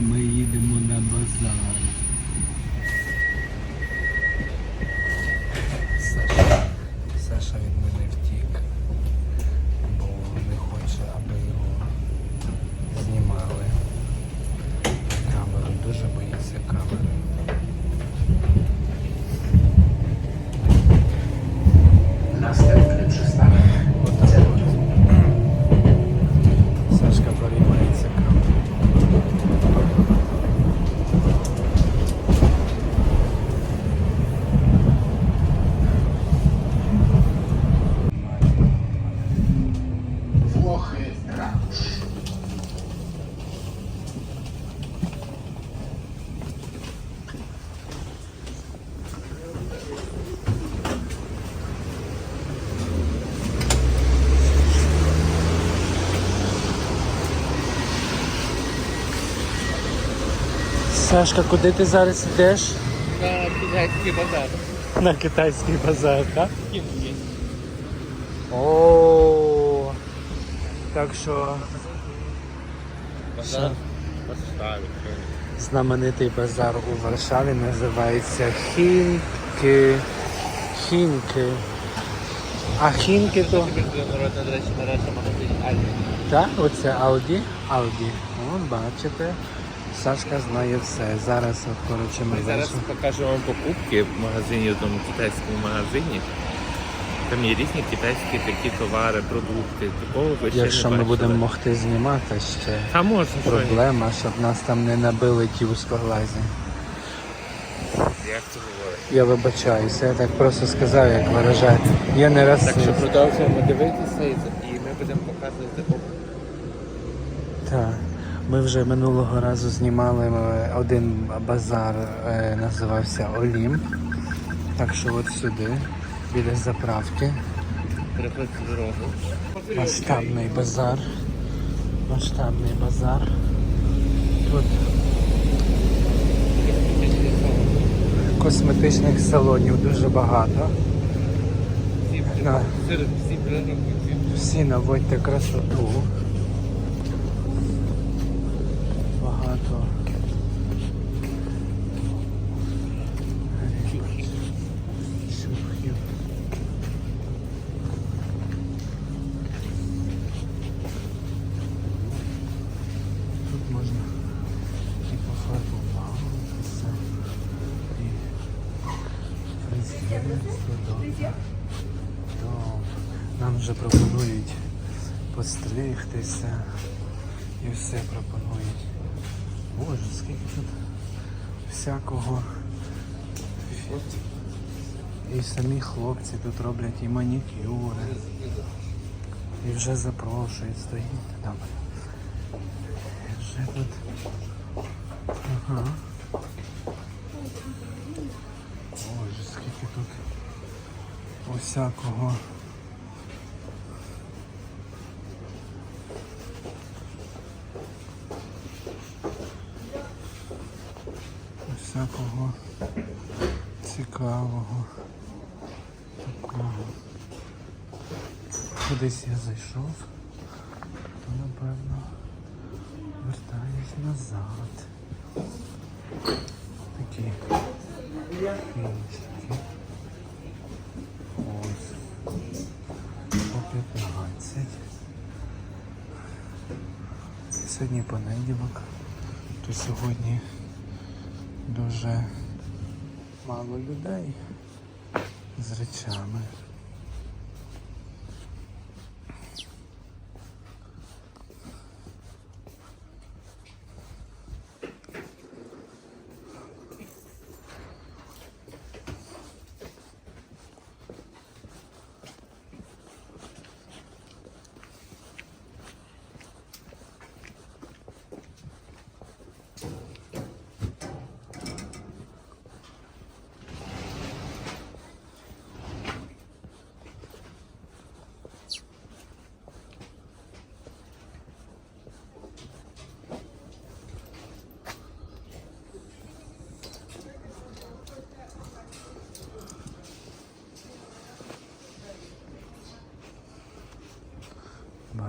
Ми їдемо на базар. Саша, Сашка, куди ти зараз йдеш? На китайський базар. На китайський базар, так? Кімки. О, так що Базар Варшаві. знаменитий базар у Варшаві називається Хінки. Хінки. А хінки то. До речі, магазин. Так, оце Ауді. Ауді. О, бачите. Сашка знає все. Зараз, от, коротше, ми Ми зараз вийшли. покажемо вам покупки в магазині, в тому китайському магазині. Там є різні китайські такі товари, продукти. Такого ви ще Якщо не ми бачили. будемо могти знімати ще. Та можна, що. Проблема, щоб нас там не набили ті вузькоглазі. Як це говорить? Я вибачаюся, я так просто сказав, як виражаю. Я не раз. Так що продовжуємо дивитися і, ми будемо показувати. Так. Ми вже минулого разу знімали е, один базар, е, називався Олімп. Так що от сюди, біля заправки. Масштабний базар. Масштабний базар. Тут косметичних салонів дуже багато. Всі наводьте красоту. Багато. Чухів. Тут можна і пофарбувати, і фрезерство добре. То нам вже пропонують постригтися і все пропонують. Боже, скільки тут всякого. І самі хлопці тут роблять і манікюри. І вже запрошують, стоїть. І Вже тут. Ага. Боже, скільки тут усякого. Всякого цікавого. Такого. Кудись я зайшов, то напевно вертаюсь назад. Такі фінчики. Ось. По 15. Сьогодні понеділок, то сьогодні дуже мало людей з речами.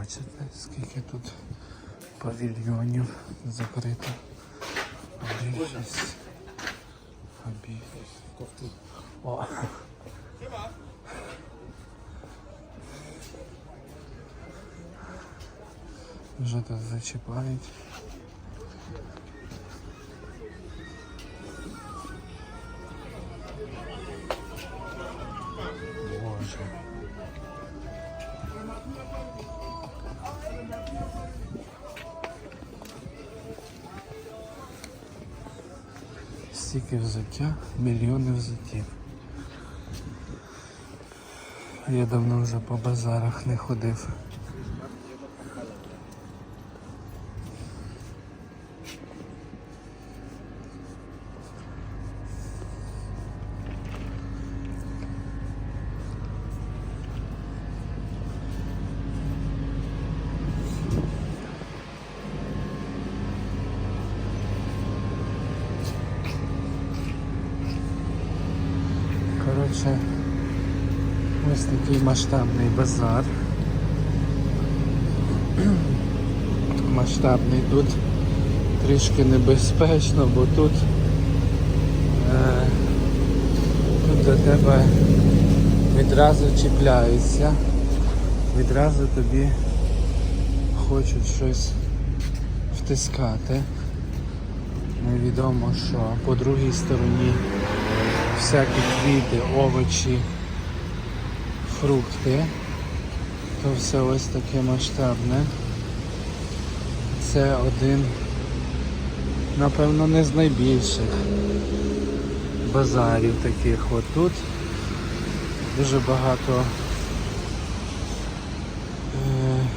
Бачите, скільки тут павільйонів закрито. Більшість. О. Вже тут зачіпають. Стільки взуття, мільйони взуттів. Я давно вже по базарах не ходив. Коротше, ось такий масштабний базар. Масштабний тут трішки небезпечно, бо тут, е, тут до тебе відразу чіпляються, відразу тобі хочуть щось втискати. Невідомо що. По другій стороні всякі квіти, овочі, фрукти. То все ось таке масштабне. Це один, напевно, не з найбільших базарів таких. От тут дуже багато е,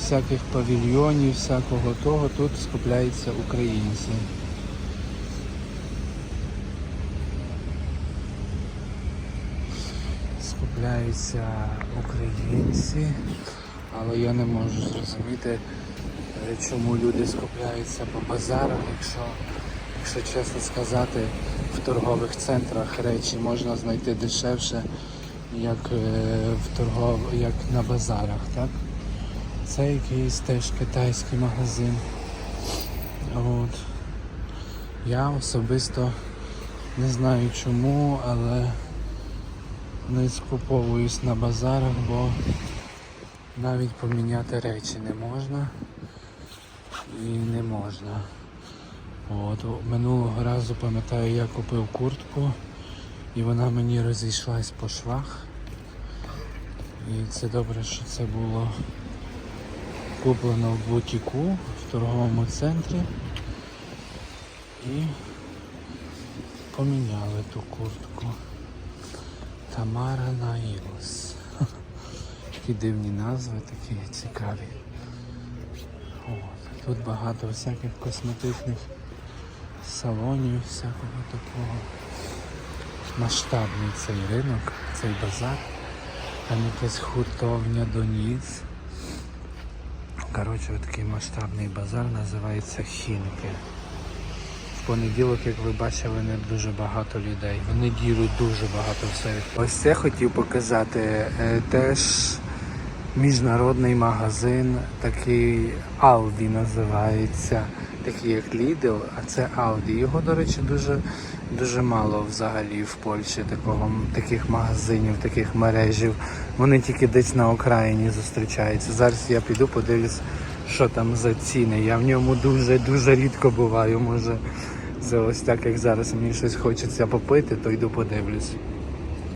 всяких павільйонів, всякого того. Тут скупляються українці. Скупляються українці, але я не можу зрозуміти, е, чому люди скупляються по базарах, якщо, якщо чесно сказати, в торгових центрах речі можна знайти дешевше, як, е, в торгов... як на базарах. так? Це якийсь теж китайський магазин. От. Я особисто не знаю чому, але не скуповуюсь на базарах, бо навіть поміняти речі не можна і не можна. От, минулого разу пам'ятаю, я купив куртку і вона мені розійшлась по швах. І це добре, що це було куплено в бутіку в торговому центрі і поміняли ту куртку. Тамара Наїлс. Такі дивні назви, такі цікаві. От. Тут багато всяких косметичних салонів, всякого такого. Масштабний цей ринок, цей базар. Там якась хуртовня Доніц. Коротше, такий масштабний базар називається Хінки. Понеділок, як ви бачили, не дуже багато людей. В неділю дуже багато всіх. Ось це хотів показати. Е, Теж міжнародний магазин, такий Aldi називається, такий як Lidl, а це Aldi. Його, до речі, дуже, дуже мало взагалі в Польщі такого, таких магазинів, таких мережів. Вони тільки десь на окраїні зустрічаються. Зараз я піду подивлюсь, що там за ціни. Я в ньому дуже-дуже рідко буваю. Може, це ось так, як зараз мені щось хочеться попити, то йду подивлюсь.